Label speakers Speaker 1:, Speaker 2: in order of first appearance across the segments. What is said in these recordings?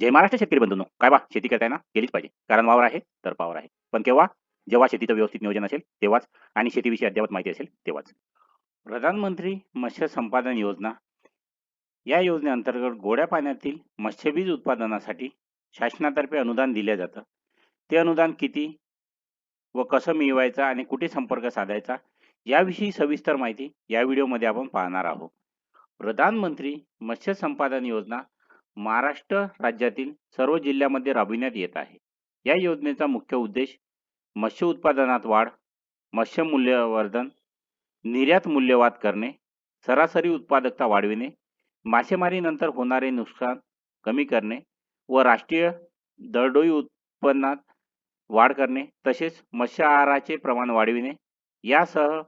Speaker 1: जय महाराष्ट्र शेतकरी बंधूंनो काय बा शेती करताना केलीच पाहिजे. कारण वावर आहे तर पावर आहे. पण केव्हा जेव्हा शेतीचं व्यवस्थित नियोजन असेल तेव्हाच. आणि शेतीविषयी अद्ययावत माहिती असेल तेव्हाच. प्रधानमंत्री मत्स्य संपादन योजना. या योजनेअंतर्गत गोड्या पाण्यातील मत्स्यबीज उत्पादनासाठी शासनातर्फे अनुदान दिलं जातं. ते अनुदान किती व कसं मिळवायचं आणि कुठे संपर्क साधायचा याविषयी सविस्तर माहिती या व्हिडिओमध्ये आपण पाहणार आहोत. प्रधानमंत्री मत्स्य संपादन योजना महाराष्ट्र राज्यातील सर्व जिल्ह्यामध्ये राबविण्यात येत आहे. या योजनेचा मुख्य उद्देश मत्स्य उत्पादनात वाढ मत्स्य मूल्यवर्धन निर्यात मूल्यवाद करणे सरासरी उत्पादकता वाढविणे मासेमारीनंतर होणारे नुकसान कमी करणे व राष्ट्रीय दरडोई उत्पन्नात वाढ करणे तसेच मत्स्य आहाराचे प्रमाण वाढविणे. यासह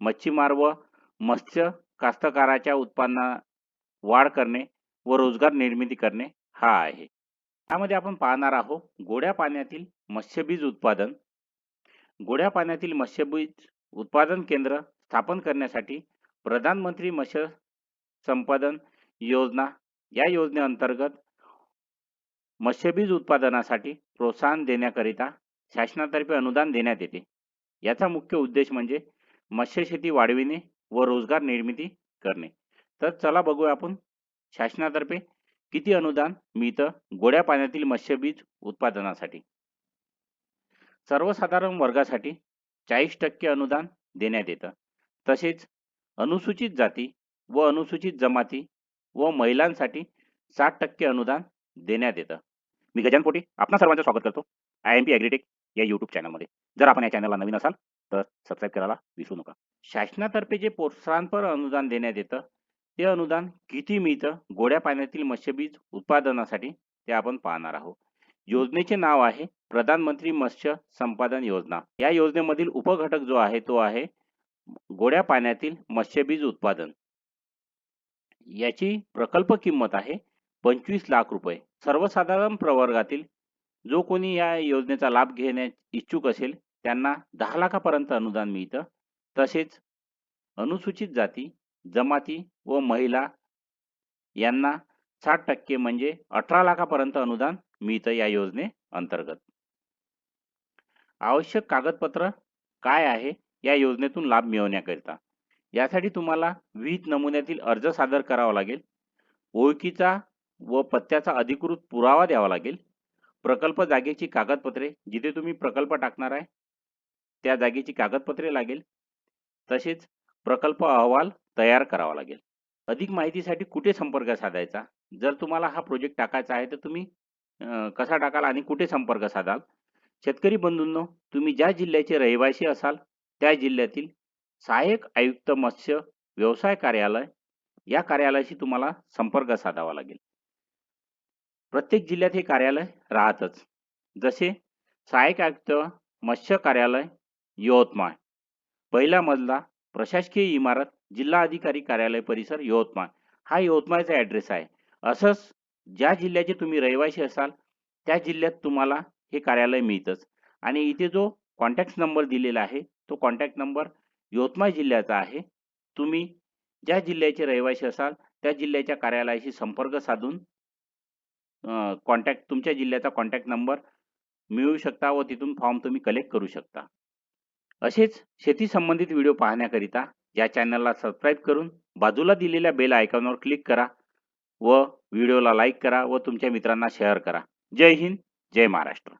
Speaker 1: मच्छीमार व मत्स्य कास्तकाराच्या उत्पन्नात वाढ करणे व रोजगार निर्मिती करणे हा आहे. यामध्ये आपण पाहणार आहोत गोड्या पाण्यातील मत्स्यबीज उत्पादन. गोड्या पाण्यातील मत्स्यबीज उत्पादन केंद्र स्थापन करण्यासाठी प्रधानमंत्री मत्स्य संपादन योजना या योजनेअंतर्गत मत्स्यबीज उत्पादनासाठी प्रोत्साहन देण्याकरिता शासनातर्फे अनुदान देण्यात येते. याचा मुख्य उद्देश म्हणजे मत्स्यशेती वाढविणे व रोजगार निर्मिती करणे. तर चला बघूया आपण शासनातर्फे किती अनुदान मिळतं? गोड्या पाण्यातील मत्स्यबीज उत्पादनासाठी. सर्वसाधारण वर्गासाठी चाळीस टक्के अनुदान देण्यात येतं. तसेच अनुसूचित जाती व अनुसूचित जमाती व महिलांसाठी साठ टक्के अनुदान देण्यात येतं. मी गजान पोटे आपणा सर्वांचं स्वागत करतो. आय एम पी ॲग्रीटेक या यूट्यूब चॅनलमध्ये जर आपण या चॅनलला नवीन असाल तर सबस्क्राईब करायला विसरू नका. शासनातर्फे जे प्रोत्साहनपर अनुदान देण्यात येतं ते अनुदान किती मिळतं? गोड्या पाण्यातील मत्स्यबीज उत्पादनासाठी ते आपण पाहणार आहोत. योजनेचे नाव आहे प्रधानमंत्री मत्स्य संपादन योजना. या योजनेमधील उपघटक जो आहे तो आहे गोड्या पाण्यातील मत्स्यबीज उत्पादन. याची प्रकल्प किंमत आहे पंचवीस लाख रुपये. सर्वसाधारण प्रवर्गातील जो कोणी या योजनेचा लाभ घेण्यास इच्छुक असेल त्यांना दहा लाखापर्यंत अनुदान मिळतं. तसेच अनुसूचित जाती जमाती व महिला यांना साठ टक्के म्हणजे अठरा लाखापर्यंत अनुदान मिळतं या योजने अंतर्गत. आवश्यक कागदपत्र काय आहे या योजनेतून लाभ मिळवण्याकरिता? यासाठी तुम्हाला विविध नमुन्यातील अर्ज सादर करावा लागेल. ओळखीचा व पत्त्याचा अधिकृत पुरावा द्यावा लागेल. प्रकल्प जागेची कागदपत्रे जिथे तुम्ही प्रकल्प टाकणार आहे त्या जागेची कागदपत्रे लागेल. तसेच प्रकल्प अहवाल तयार करावा लागेल. अधिक माहितीसाठी कुठे संपर्क साधायचा? जर तुम्हाला हा प्रोजेक्ट टाकायचा आहे तर तुम्ही कसा टाकाल आणि कुठे संपर्क साधाल? शेतकरी बंधूंनो तुम्ही ज्या जिल्ह्याचे रहिवासी असाल त्या जिल्ह्यातील सहाय्यक आयुक्त मत्स्य व्यवसाय कार्यालय या कार्यालयाशी तुम्हाला संपर्क साधावा लागेल. प्रत्येक जिल्ह्यात हे कार्यालय राहतच. जसे सहाय्यक आयुक्त मत्स्य कार्यालय यवतमाळ. पहिला मजला प्रशासकीय इमारत जिल्हा अधिकारी कार्यालय परिसर यवतमाळ. हा यवतमाळचा ॲड्रेस आहे. असंच ज्या जिल्ह्याचे तुम्ही रहिवासी असाल त्या जिल्ह्यात तुम्हाला हे कार्यालय मिळतंच. आणि इथे जो कॉन्टॅक्ट नंबर दिलेला आहे तो कॉन्टॅक्ट नंबर यवतमाळ जिल्ह्याचा आहे. तुम्ही ज्या जिल्ह्याचे रहिवासी असाल त्या जिल्ह्याच्या कार्यालयाशी संपर्क साधून कॉन्टॅक्ट तुमच्या जिल्ह्याचा कॉन्टॅक्ट नंबर मिळवू शकता व तिथून फॉर्म तुम्ही कलेक्ट करू शकता. असेच शेती संबंधित व्हिडिओ पाहण्याकरिता या चॅनलला सबस्क्राईब करून बाजूला दिलेल्या बेल आयकॉनवर क्लिक करा व व्हिडिओला लाईक करा व तुमच्या मित्रांना शेअर करा. जय हिंद जय महाराष्ट्र.